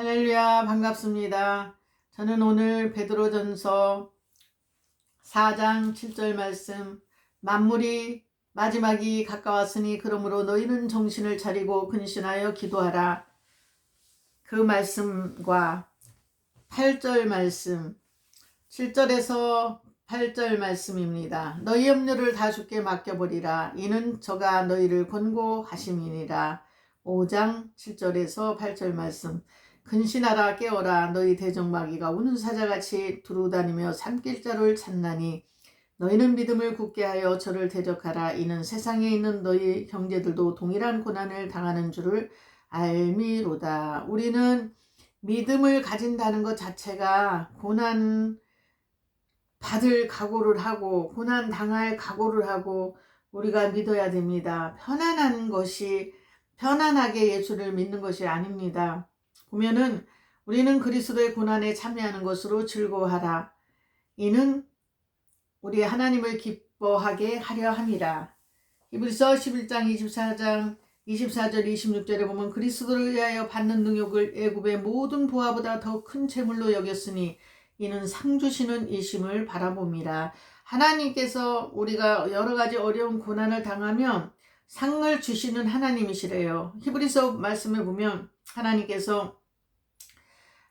할렐루야 반갑습니다. 저는 오늘 베드로전서 4장 7절 말씀 만물이 마지막이 가까웠으니 그러므로 너희는 정신을 차리고 근신하여 기도하라. 그 말씀과 8절 말씀 7절에서 8절 말씀입니다. 너희 염려를 다 주께 맡겨버리라. 이는 저가 너희를 권고하심이니라. 5장 7절에서 8절 말씀 근신하라 깨어라 너희 대적마귀가 우는 사자같이 두루다니며 산길자를 찾나니 너희는 믿음을 굳게 하여 저를 대적하라 이는 세상에 있는 너희 형제들도 동일한 고난을 당하는 줄을 알미로다 우리는 믿음을 가진다는 것 자체가 고난 받을 각오를 하고 고난 당할 각오를 하고 우리가 믿어야 됩니다. 편안한 것이 편안하게 예수를 믿는 것이 아닙니다. 보면은 우리는 그리스도의 고난에 참여하는 것으로 즐거워하라. 이는 우리 하나님을 기뻐하게 하려 함이라. 히브리서 11장 24장 24절 26절에 보면 그리스도를 위하여 받는 능욕을 애굽의 모든 부하보다 더 큰 재물로 여겼으니 이는 상 주시는 이심을 바라봅니다. 하나님께서 우리가 여러 가지 어려운 고난을 당하면 상을 주시는 하나님이시래요. 히브리서 말씀을 보면 하나님께서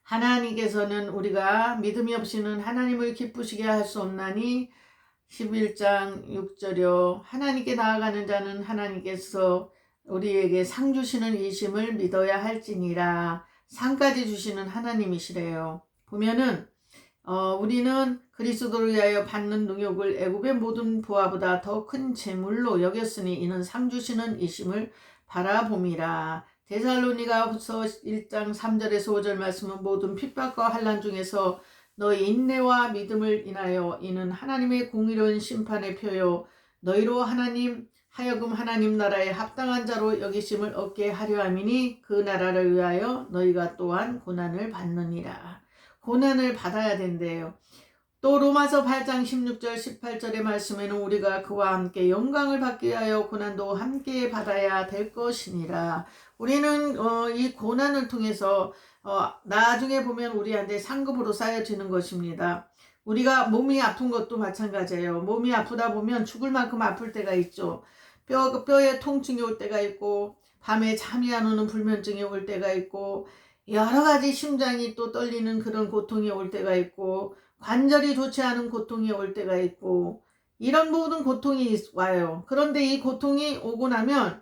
하나님께서는 우리가 믿음이 없이는 하나님을 기쁘시게 할 수 없나니 11장 6절요 하나님께 나아가는 자는 하나님께서 우리에게 상 주시는 이심을 믿어야 할지니라 상까지 주시는 하나님이시래요. 보면은 어, 우리는 그리스도를 위하여 받는 능욕을 애굽의 모든 부하보다 더 큰 재물로 여겼으니 이는 상 주시는 이심을 바라봄이라. 데살로니가 후서 1장 3절에서 5절 말씀은 모든 핍박과 환란 중에서 너희 인내와 믿음을 인하여 이는 하나님의 공의로운 심판의 표요 너희로 하나님 하여금 하나님 나라에 합당한 자로 여기심을 얻게 하려 함이니 그 나라를 위하여 너희가 또한 고난을 받느니라. 고난을 받아야 된대요. 또 로마서 8장 16절 18절의 말씀에는 우리가 그와 함께 영광을 받기 위하여 고난도 함께 받아야 될 것이니라. 우리는 어, 이 고난을 통해서 어, 나중에 보면 우리한테 상급으로 쌓여지는 것입니다. 우리가 몸이 아픈 것도 마찬가지예요. 몸이 아프다 보면 죽을 만큼 아플 때가 있죠. 뼈, 뼈에 통증이 올 때가 있고 밤에 잠이 안 오는 불면증이 올 때가 있고 여러 가지 심장이 또 떨리는 그런 고통이 올 때가 있고 관절이 좋지 않은 고통이 올 때가 있고 이런 모든 고통이 와요. 그런데 이 고통이 오고 나면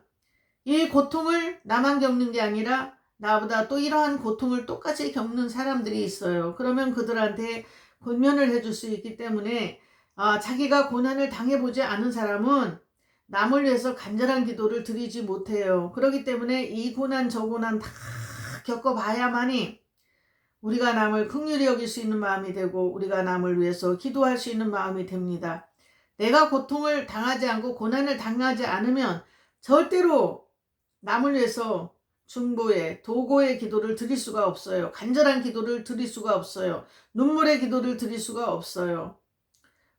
이 고통을 나만 겪는 게 아니라 나보다 또 이러한 고통을 똑같이 겪는 사람들이 있어요. 그러면 그들한테 권면을 해줄 수 있기 때문에 아, 자기가 고난을 당해보지 않은 사람은 남을 위해서 간절한 기도를 드리지 못해요. 그렇기 때문에 이 고난 저 고난 다 겪어봐야만이 우리가 남을 긍휼히 여길 수 있는 마음이 되고 우리가 남을 위해서 기도할 수 있는 마음이 됩니다. 내가 고통을 당하지 않고 고난을 당하지 않으면 절대로 남을 위해서 중보의 도고의 기도를 드릴 수가 없어요. 간절한 기도를 드릴 수가 없어요. 눈물의 기도를 드릴 수가 없어요.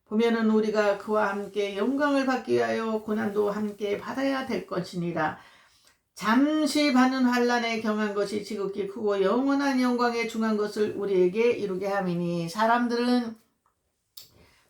보면은 우리가 그와 함께 영광을 받기 위하여 고난도 함께 받아야 될 것이니라. 잠시 받는 환란에 경한 것이 지극히 크고 영원한 영광에 중한 것을 우리에게 이루게 함이니 사람들은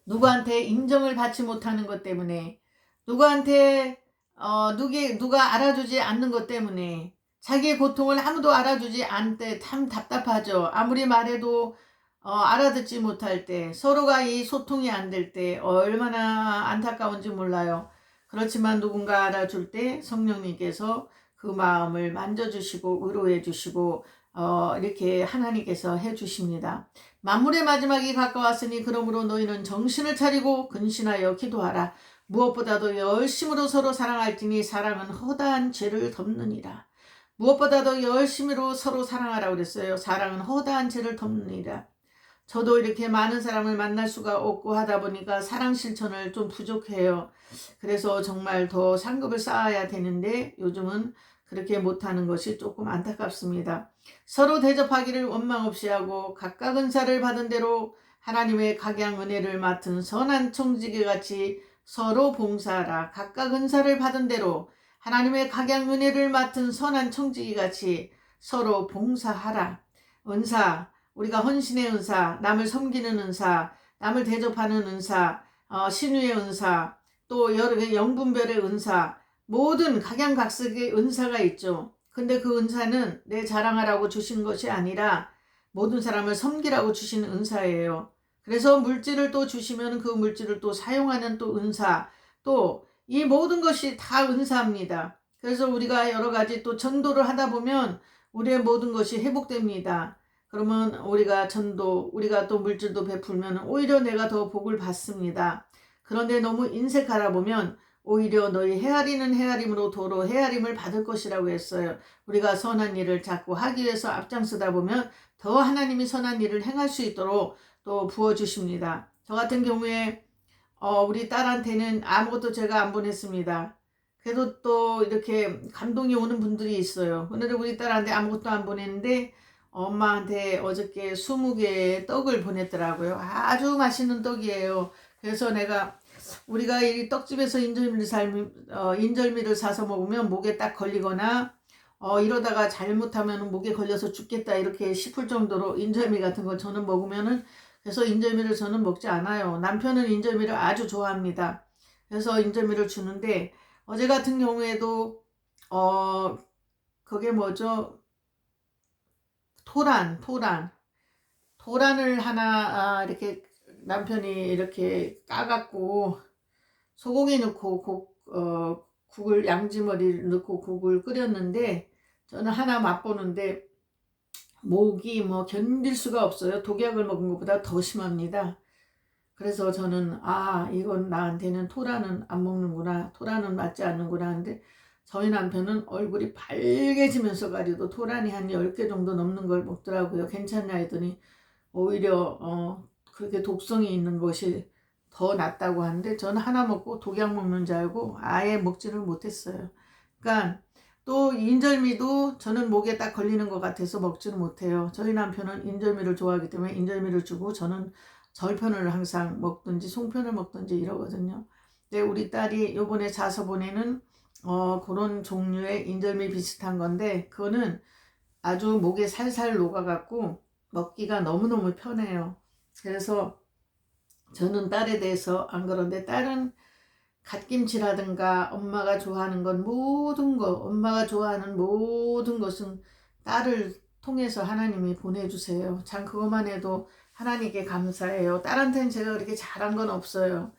누구한테 인정을 받지 못하는 것 때문에 누구한테 어, 누게, 누가 알아주지 않는 것 때문에 자기의 고통을 아무도 알아주지 않때 참 답답하죠. 아무리 말해도 어, 알아듣지 못할 때 서로가 이 소통이 안 될 때 얼마나 안타까운지 몰라요. 그렇지만 누군가 알아줄 때 성령님께서 그 마음을 만져주시고 위로해 주시고 어, 이렇게 하나님께서 해 주십니다. 만물의 마지막이 가까웠으니 그러므로 너희는 정신을 차리고 근신하여 기도하라. 무엇보다도 열심으로 서로 사랑할지니 사랑은 허다한 죄를 덮느니라. 무엇보다도 열심으로 서로 사랑하라 그랬어요. 사랑은 허다한 죄를 덮느니라. 저도 이렇게 많은 사람을 만날 수가 없고 하다 보니까 사랑 실천을 좀 부족해요. 그래서 정말 더 상급을 쌓아야 되는데 요즘은 그렇게 못하는 것이 조금 안타깝습니다. 서로 대접하기를 원망 없이 하고 각각 은사를 받은 대로 하나님의 각양 은혜를 맡은 선한 청지기 같이 서로 봉사하라. 각각 은사를 받은 대로 하나님의 각양 은혜를 맡은 선한 청지기 같이 서로 봉사하라. 은사, 우리가 헌신의 은사, 남을 섬기는 은사, 남을 대접하는 은사, 어, 신유의 은사, 또 여러 개 영분별의 은사, 모든 각양각색의 은사가 있죠. 근데 그 은사는 내 자랑하라고 주신 것이 아니라 모든 사람을 섬기라고 주신 은사예요. 그래서 물질을 또 주시면 그 물질을 또 사용하는 또 은사, 또 이 모든 것이 다 은사입니다. 그래서 우리가 여러 가지 또 전도를 하다 보면 우리의 모든 것이 회복됩니다. 그러면 우리가 전도, 우리가 또 물질도 베풀면 오히려 내가 더 복을 받습니다. 그런데 너무 인색하다 보면 오히려 너희 헤아리는 헤아림으로 도로 헤아림을 받을 것이라고 했어요. 우리가 선한 일을 자꾸 하기 위해서 앞장서다 보면 더 하나님이 선한 일을 행할 수 있도록 또 부어주십니다. 저 같은 경우에 어, 우리 딸한테는 아무것도 제가 안 보냈습니다. 그래도 또 이렇게 감동이 오는 분들이 있어요. 오늘은 우리 딸한테 아무것도 안 보냈는데 엄마한테 어저께 20개의 떡을 보냈더라고요. 아주 맛있는 떡이에요. 그래서 내가 우리가 이 떡집에서 인절미를 삶, 어, 인절미를 사서 먹으면 목에 딱 걸리거나 어, 이러다가 잘못하면 목에 걸려서 죽겠다 이렇게 싶을 정도로 인절미 같은 거 저는 먹으면은 그래서 인절미를 저는 먹지 않아요. 남편은 인절미를 아주 좋아합니다. 그래서 인절미를 주는데 어제 같은 경우에도 어 그게 뭐죠? 토란, 토란. 토란을 하나 아, 이렇게 남편이 이렇게 까갖고 소고기 넣고 국, 어, 국을 양지머리를 넣고 국을 끓였는데 저는 하나 맛보는데 목이 뭐 견딜 수가 없어요. 독약을 먹은 것보다 더 심합니다. 그래서 저는 아 이건 나한테는 토라는 안 먹는구나 토라는 맞지 않는구나 하는데 저희 남편은 얼굴이 빨개지면서 가리도 토란이 한 10개 정도 넘는 걸 먹더라고요. 괜찮냐 했더니 오히려 어 그렇게 독성이 있는 것이 더 낫다고 하는데 저는 하나 먹고 독약 먹는 줄 알고 아예 먹지를 못했어요. 그러니까 또 인절미도 저는 목에 딱 걸리는 것 같아서 먹지는 못해요. 저희 남편은 인절미를 좋아하기 때문에 인절미를 주고 저는 절편을 항상 먹든지 송편을 먹든지 이러거든요. 근데 우리 딸이 요번에 자서 보내는 어, 그런 종류의 인절미 비슷한 건데 그거는 아주 목에 살살 녹아갖고 먹기가 너무너무 편해요. 그래서 저는 딸에 대해서 안 그런데 딸은 갓김치라든가 엄마가 좋아하는 건 모든 거, 엄마가 좋아하는 모든 것은 딸을 통해서 하나님이 보내주세요. 참 그것만 해도 하나님께 감사해요. 딸한테는 제가 그렇게 잘한 건 없어요.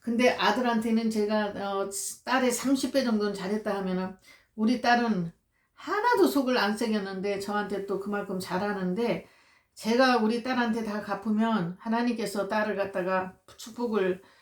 근데 아들한테는 제가 어, 딸의 30배 정도는 잘했다 하면은 우리 딸은 하나도 속을 안 새겼는데 저한테 또 그만큼 잘하는데 제가 우리 딸한테 다 갚으면 하나님께서 딸을 갖다가 축복을 어,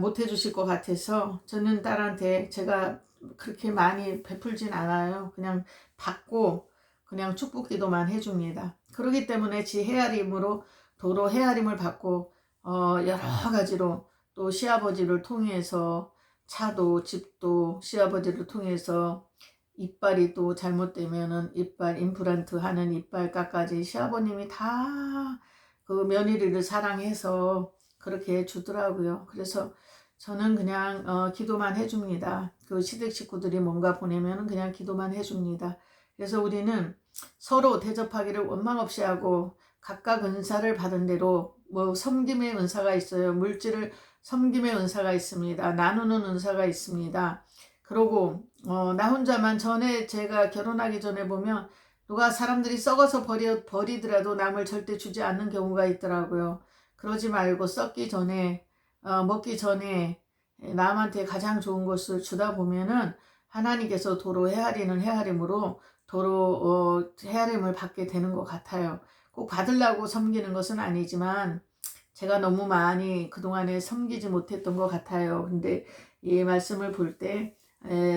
못 해주실 것 같아서 저는 딸한테 제가 그렇게 많이 베풀진 않아요. 그냥 받고 그냥 축복 기도만 해줍니다. 그러기 때문에 지 헤아림으로 도로 헤아림을 받고 어 여러 가지로 또 시아버지를 통해서 차도 집도 시아버지를 통해서 이빨이 또 잘못되면은 이빨 임플란트 하는 이빨까지 시아버님이 다 그 며느리를 사랑해서 그렇게 주더라고요. 그래서 저는 그냥 어, 기도만 해줍니다. 그 시댁 식구들이 뭔가 보내면 그냥 기도만 해줍니다. 그래서 우리는 서로 대접하기를 원망 없이 하고 각각 은사를 받은 대로 뭐 섬김의 은사가 있어요. 물질을 섬김의 은사가 있습니다. 나누는 은사가 있습니다. 그러고 어, 나 혼자만 전에 제가 결혼하기 전에 보면 누가 사람들이 썩어서 버려, 버리더라도 남을 절대 주지 않는 경우가 있더라고요. 그러지 말고 썩기 전에 어, 먹기 전에 남한테 가장 좋은 것을 주다 보면은 하나님께서 도로 헤아리는 헤아림으로 도로 어, 헤아림을 받게 되는 것 같아요. 꼭 받으려고 섬기는 것은 아니지만 제가 너무 많이 그동안에 섬기지 못했던 것 같아요. 근데 이 말씀을 볼 때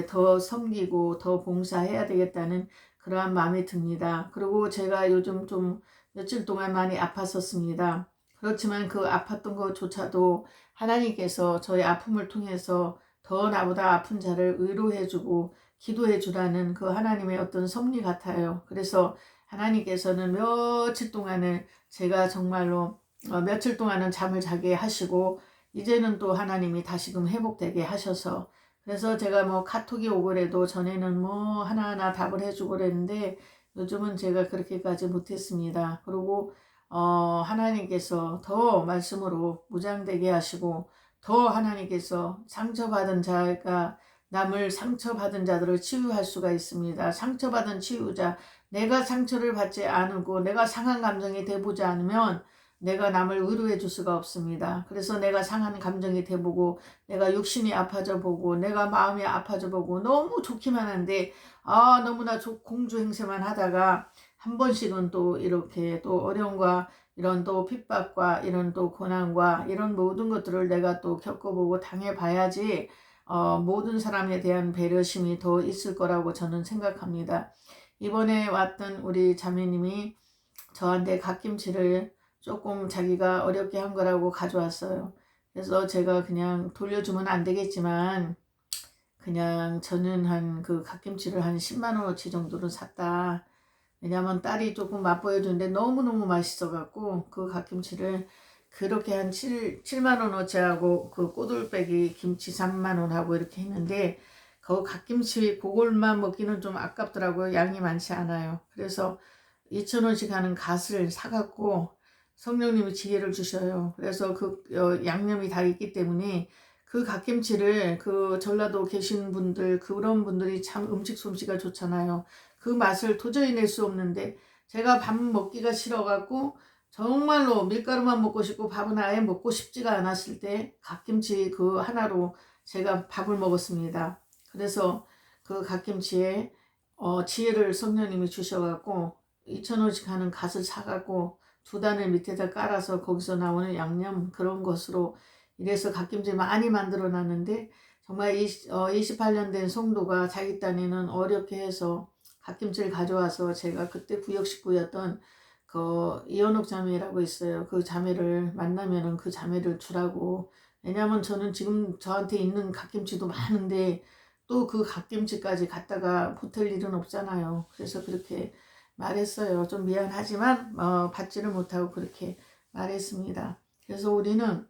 더 섬기고 더 봉사해야 되겠다는 그러한 마음이 듭니다. 그리고 제가 요즘 좀 며칠 동안 많이 아팠었습니다. 그렇지만 그 아팠던 것조차도 하나님께서 저의 아픔을 통해서 더 나보다 아픈 자를 의로해주고 기도해주라는 그 하나님의 어떤 섭리 같아요. 그래서 하나님께서는 며칠 동안을 제가 정말로 어, 며칠 동안은 잠을 자게 하시고 이제는 또 하나님이 다시금 회복되게 하셔서 그래서 제가 뭐 카톡이 오고래도 전에는 뭐 하나하나 답을 해주고 그랬는데 요즘은 제가 그렇게까지 못했습니다. 그리고 어, 하나님께서 더 말씀으로 무장되게 하시고 더 하나님께서 상처받은 자가 남을 상처받은 자들을 치유할 수가 있습니다. 상처받은 치유자, 내가 상처를 받지 않고 내가 상한 감정이 돼보지 않으면 내가 남을 위로해 줄 수가 없습니다. 그래서 내가 상한 감정이 돼보고 내가 육신이 아파져 보고 내가 마음이 아파져 보고 너무 좋기만 한데 아 너무나 공주 행세만 하다가 한 번씩은 또 이렇게 또 어려움과 이런 또 핍박과 이런 또 고난과 이런 모든 것들을 내가 또 겪어보고 당해봐야지 어, 모든 사람에 대한 배려심이 더 있을 거라고 저는 생각합니다. 이번에 왔던 우리 자매님이 저한테 갓김치를 조금 자기가 어렵게 한 거라고 가져왔어요. 그래서 제가 그냥 돌려주면 안 되겠지만 그냥 저는 한 그 갓김치를 한 10만원어치 정도로 샀다. 왜냐면 딸이 조금 맛보여주는데 너무너무 맛있어갖고 그 갓김치를 그렇게 한 7, 7만원어치 하고 그 꼬들빼기 김치 3만원 하고 이렇게 했는데 그 갓김치 그걸만 먹기는 좀 아깝더라고요. 양이 많지 않아요. 그래서 2천원씩 하는 갓을 사갖고 성령님이 지혜를 주셔요. 그래서 그 어, 양념이 다 있기 때문에 그 갓김치를 그 전라도 계신 분들 그런 분들이 참 음식 솜씨가 좋잖아요. 그 맛을 도저히 낼 수 없는데 제가 밥 먹기가 싫어갖고 정말로 밀가루만 먹고 싶고 밥은 아예 먹고 싶지가 않았을 때 갓김치 그 하나로 제가 밥을 먹었습니다. 그래서 그 갓김치에 어, 지혜를 성령님이 주셔갖고 2천원씩 하는 갓을 사갖고 두 단을 밑에다 깔아서 거기서 나오는 양념 그런 것으로 이래서 갓김치 많이 만들어 놨는데 정말 20, 어, 28년 된 성도가 자기 딴에는 어렵게 해서 갓김치를 가져와서 제가 그때 구역 식구였던 그 이현옥 자매라고 있어요. 그 자매를 만나면은 그 자매를 주라고. 왜냐면 저는 지금 저한테 있는 갓김치도 많은데 또 그 갓김치까지 갖다가 보탤 일은 없잖아요. 그래서 그렇게 말했어요. 좀 미안하지만 어, 받지를 못하고 그렇게 말했습니다. 그래서 우리는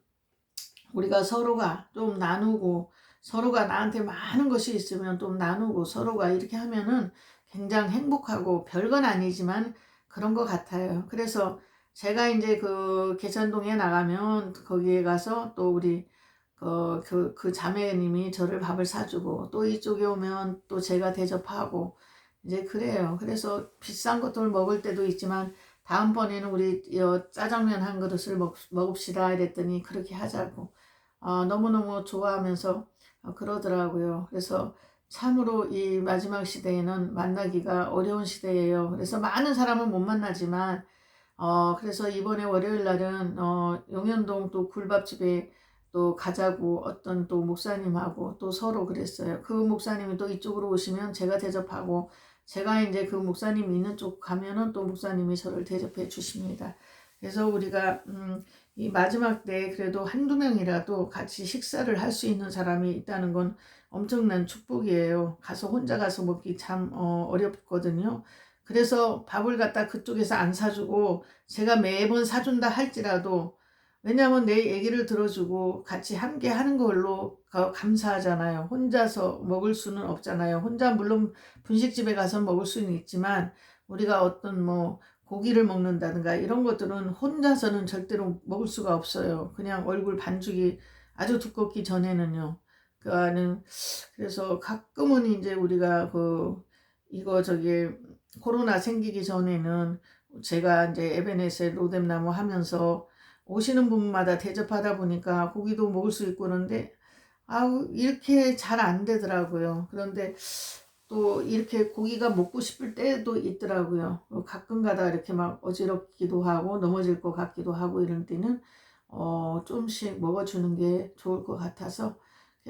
우리가 서로가 좀 나누고 서로가 나한테 많은 것이 있으면 좀 나누고 서로가 이렇게 하면은 굉장히 행복하고 별건 아니지만 그런 것 같아요. 그래서 제가 이제 그 계산동에 나가면 거기에 가서 또 우리 그, 그, 그 자매님이 저를 밥을 사주고 또 이쪽에 오면 또 제가 대접하고 이제 그래요. 그래서 비싼 것들 먹을 때도 있지만 다음번에는 우리 짜장면 한 그릇을 먹, 먹읍시다 이랬더니 그렇게 하자고 어, 너무너무 좋아하면서 어, 그러더라고요. 그래서 참으로 이 마지막 시대에는 만나기가 어려운 시대예요. 그래서 많은 사람은 못 만나지만 어 그래서 이번에 월요일 날은 어 용현동 또 굴밥집에 또 가자고 어떤 또 목사님하고 또 서로 그랬어요. 그 목사님이 또 이쪽으로 오시면 제가 대접하고 제가 이제 그 목사님이 있는 쪽 가면은 또 목사님이 저를 대접해 주십니다. 그래서 우리가 음, 이 마지막 때 그래도 한두 명이라도 같이 식사를 할 수 있는 사람이 있다는 건 엄청난 축복이에요. 가서 혼자 가서 먹기 참 어, 어렵거든요. 그래서 밥을 갖다 그쪽에서 안 사주고 제가 매번 사준다 할지라도 왜냐하면 내 얘기를 들어주고 같이 함께 하는 걸로 감사하잖아요. 혼자서 먹을 수는 없잖아요. 혼자 물론 분식집에 가서 먹을 수는 있지만 우리가 어떤 뭐 고기를 먹는다든가 이런 것들은 혼자서는 절대로 먹을 수가 없어요. 그냥 얼굴 반죽이 아주 두껍기 전에는요. 그 안은 그래서 가끔은 이제 우리가 그 이거 저기 코로나 생기기 전에는 제가 이제 에베네세 로뎀나무 하면서 오시는 분마다 대접하다 보니까 고기도 먹을 수 있고 그런데 아우 이렇게 잘 안 되더라고요. 그런데 또 이렇게 고기가 먹고 싶을 때도 있더라고요. 가끔 가다 이렇게 막 어지럽기도 하고 넘어질 것 같기도 하고 이런 때는 어 좀씩 먹어주는 게 좋을 것 같아서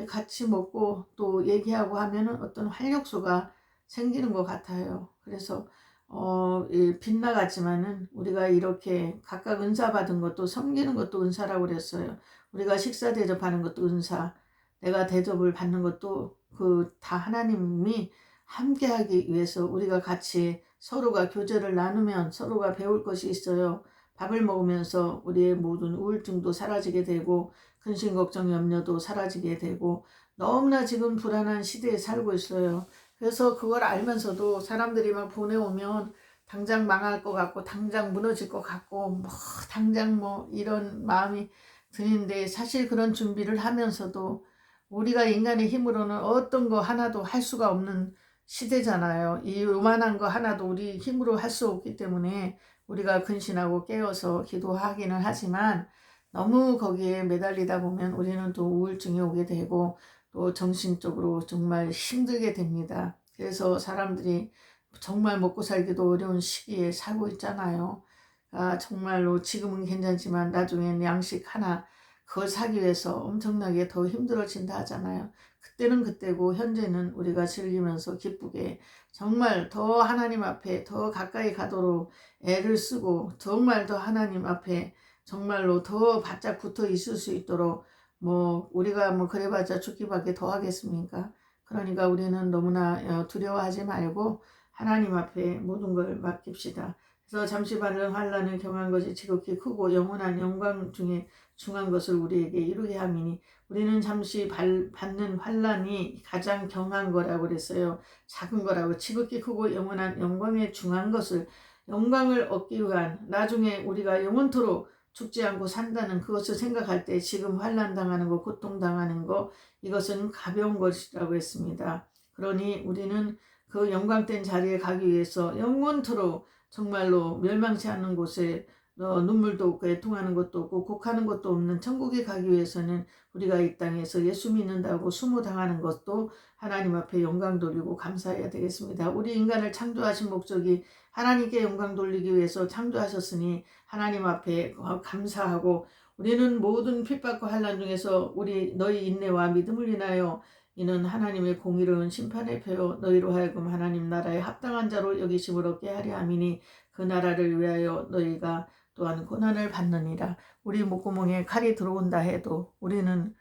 같이 먹고 또 얘기하고 하면은 어떤 활력소가 생기는 것 같아요. 그래서 어, 빗나갔지만은 우리가 이렇게 각각 은사 받은 것도 섬기는 것도 은사라고 그랬어요. 우리가 식사 대접하는 것도 은사, 내가 대접을 받는 것도 그 다 하나님이 함께하기 위해서 우리가 같이 서로가 교제를 나누면 서로가 배울 것이 있어요. 밥을 먹으면서 우리의 모든 우울증도 사라지게 되고 근심 걱정 염려도 사라지게 되고 너무나 지금 불안한 시대에 살고 있어요. 그래서 그걸 알면서도 사람들이 막 보내오면 당장 망할 것 같고 당장 무너질 것 같고 뭐 당장 뭐 이런 마음이 드는데 사실 그런 준비를 하면서도 우리가 인간의 힘으로는 어떤 거 하나도 할 수가 없는 시대잖아요. 이 요만한 거 하나도 우리 힘으로 할 수 없기 때문에 우리가 근신하고 깨어서 기도하기는 하지만 너무 거기에 매달리다 보면 우리는 또 우울증이 오게 되고 또 정신적으로 정말 힘들게 됩니다. 그래서 사람들이 정말 먹고 살기도 어려운 시기에 살고 있잖아요. 아, 정말로 지금은 괜찮지만 나중엔 양식 하나 그걸 사기 위해서 엄청나게 더 힘들어진다 하잖아요. 그때는 그때고 현재는 우리가 즐기면서 기쁘게 정말 더 하나님 앞에 더 가까이 가도록 애를 쓰고 정말 더 하나님 앞에 정말로 더 바짝 붙어 있을 수 있도록 뭐 우리가 뭐 그래봤자 죽기밖에 더 하겠습니까? 그러니까 우리는 너무나 어, 두려워하지 말고 하나님 앞에 모든 걸 맡깁시다. 그래서 잠시 받은 환란을 경한 것이 지극히 크고 영원한 영광 중에 중한 것을 우리에게 이루게 함이니 우리는 잠시 받는 환란이 가장 경한 거라고 그랬어요. 작은 거라고 지극히 크고 영원한 영광에 중한 것을 영광을 얻기 위한 나중에 우리가 영원토록 죽지 않고 산다는 그것을 생각할 때 지금 환란 당하는 거, 고통 당하는 거 이것은 가벼운 것이라고 했습니다. 그러니 우리는 그 영광된 자리에 가기 위해서 영원토록 정말로 멸망치 않는 곳에 어, 눈물도 없고 애통하는 것도 없고 곡하는 것도 없는 천국에 가기 위해서는 우리가 이 땅에서 예수 믿는다고 수모당하는 것도 하나님 앞에 영광 돌리고 감사해야 되겠습니다. 우리 인간을 창조하신 목적이 하나님께 영광 돌리기 위해서 창조하셨으니 하나님 앞에 감사하고 우리는 모든 핍박과 환란 중에서 우리 너희 인내와 믿음을 인하여 이는 하나님의 공의로운 심판의 표요 너희로 하여금 하나님 나라에 합당한 자로 여기심을 얻게 하려 함이니 그 나라를 위하여 너희가 또한 고난을 받느니라. 우리 목구멍에 칼이 들어온다 해도 우리는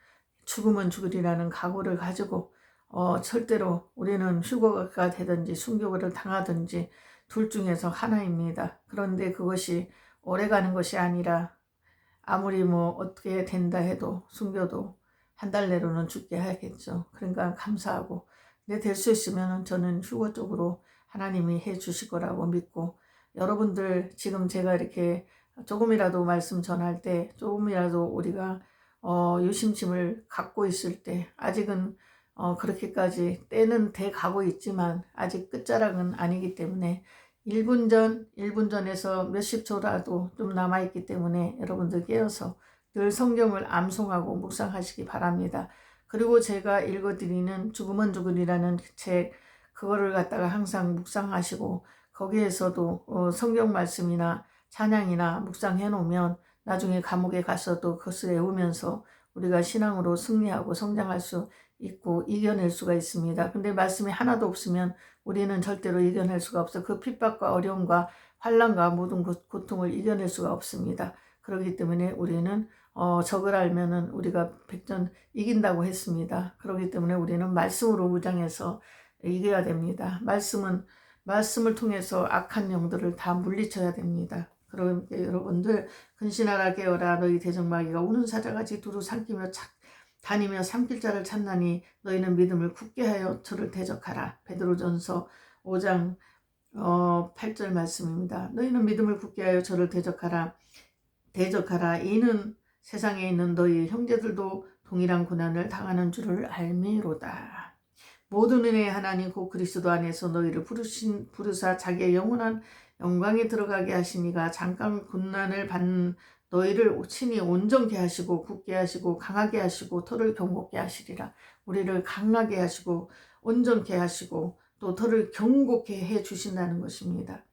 죽으면 죽으리라는 각오를 가지고 어, 절대로 우리는 휴거가 되든지 순교를 당하든지 둘 중에서 하나입니다. 그런데 그것이 오래 가는 것이 아니라 아무리 뭐 어떻게 된다 해도 순교도 한 달 내로는 죽게 하겠죠. 그러니까 감사하고 내 될 수 있으면 저는 휴거 쪽으로 하나님이 해 주실 거라고 믿고 여러분들 지금 제가 이렇게 조금이라도 말씀 전할 때 조금이라도 우리가 어, 유심심을 갖고 있을 때 아직은 어, 그렇게까지 때는 돼 가고 있지만 아직 끝자락은 아니기 때문에 1분 전, 1분 전에서 몇십 초라도 좀 남아있기 때문에 여러분들 깨어서 늘 성경을 암송하고 묵상하시기 바랍니다. 그리고 제가 읽어드리는 죽음은 죽으리라는 책, 그거를 갖다가 항상 묵상하시고 거기에서도 어, 성경 말씀이나 찬양이나 묵상해 놓으면 나중에 감옥에 가서도 그것을 외우면서 우리가 신앙으로 승리하고 성장할 수 있고 이겨낼 수가 있습니다. 근데 말씀이 하나도 없으면 우리는 절대로 이겨낼 수가 없어. 그 핍박과 어려움과 환란과 모든 고통을 이겨낼 수가 없습니다. 그렇기 때문에 우리는 어, 적을 알면은 우리가 백전 이긴다고 했습니다. 그렇기 때문에 우리는 말씀으로 무장해서 이겨야 됩니다. 말씀은 말씀을 통해서 악한 영들을 다 물리쳐야 됩니다. 그러니까 여러분들 근신하라 깨어라 너희 대적마귀가 우는 사자같이 두루 삼키며 착 다니며 삼킬 자를 찾나니 너희는 믿음을 굳게 하여 저를 대적하라. 베드로전서 5장 어, 8절 말씀입니다. 너희는 믿음을 굳게 하여 저를 대적하라. 대적하라. 이는 세상에 있는 너희 형제들도 동일한 고난을 당하는 줄을 알미로다. 모든 은혜의 하나님 고 그리스도 안에서 너희를 부르신 부르사 자기의 영원한 영광에 들어가게 하시니가 잠깐 군난을 받는 너희를 친히 온전케 하시고 굳게 하시고 강하게 하시고 털을 경고케 하시리라. 우리를 강하게 하시고 온전케 하시고 또 털을 경고케 해 주신다는 것입니다.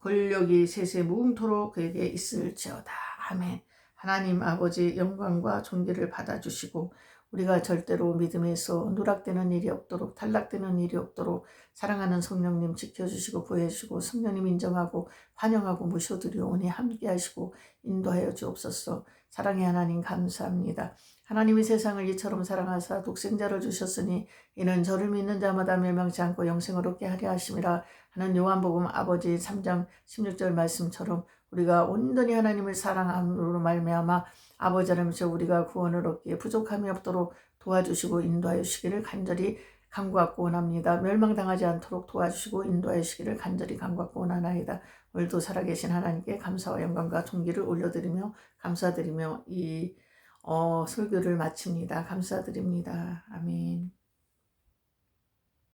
권력이 세세 무음토록 그에게 있을지어다. 아멘. 하나님 아버지 영광과 존귀를 받아주시고 우리가 절대로 믿음에서 누락되는 일이 없도록 탈락되는 일이 없도록 사랑하는 성령님 지켜주시고 구해주시고 성령님 인정하고 환영하고 모셔드리오니 함께하시고 인도하여 주옵소서 사랑의 하나님 감사합니다. 하나님이 세상을 이처럼 사랑하사 독생자를 주셨으니 이는 저를 믿는 자마다 멸망치 않고 영생을 얻게 하려 하심이라 하는 요한복음 아버지 3장 16절 말씀처럼 우리가 온전히 하나님을 사랑함으로 말미암아 아버지 하나님께서 우리가 구원을 얻기에 부족함이 없도록 도와주시고 인도하여 주시기를 간절히 간구하고 원합니다. 멸망당하지 않도록 도와주시고 인도하시기를 간절히 간구하고 원하나이다. 오늘도 살아계신 하나님께 감사와 영광과 존귀를 올려드리며 감사드리며 이 어, 설교를 마칩니다. 감사드립니다. 아멘.